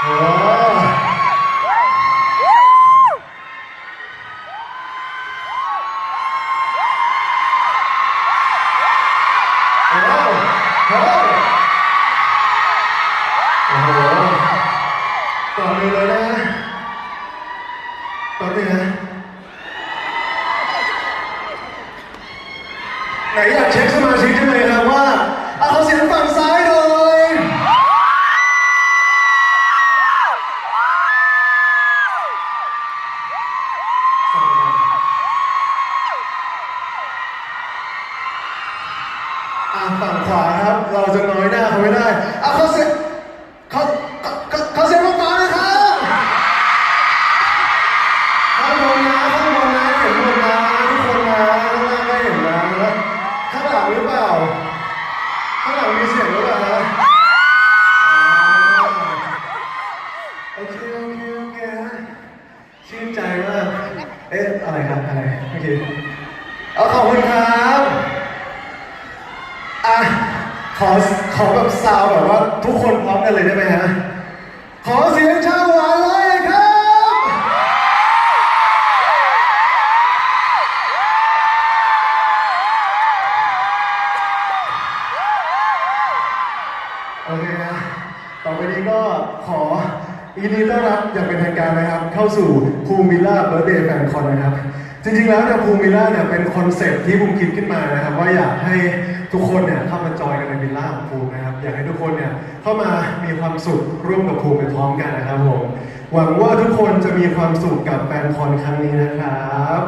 โอ้โอ้โหโอ้โห อ่าฝั่งขวาครับ เราจะน้อยหน้าเขาไม่ได้อะเขาเสียเขาเขาเขาเขาเสียงฝั่งขวาเลยครับข้างบนนะข้างบนนะเห็นหมดนะทุกคนนะข้างล่างก็เห็นนะข้างหลังหรือเปล่าข้างหลังมีเสียงหรือเปล่าฮะอ่าโอเคโอเคโอเคฮะชื่นใจมากเอ๊ะอะไรครับอะไรโอเคเอาขอบคุณครับ ขอขอแบบซาวแบบว่าทุกคนพร้อมกันเลยได้ไหมฮะ ขอเสียงชาวหวานเลยครับ โอเคนะ ต่อไปนี้ก็ขอยินดีต้อนรับอย่างเป็นทางการนะครับ เข้าสู่ภูมิล่าเบิร์เดย์แฟนคอนนะครับ จริงๆแล้วเนี่ยภูมิล่าเนี่ยเป็นคอนเซ็ปต์ที่ภูมิคิดขึ้นมานะครับ ว่าอยากให้ทุกคนเนี่ยเข้า ในวิลล่าของภูมินะครับ อยากให้ทุกคนเนี่ยเข้ามามีความสุขร่วมกับภูมิไปพร้อมกันนะครับผม หวังว่าทุกคนจะมีความสุขกับแฟนคอนครั้งนี้นะครับ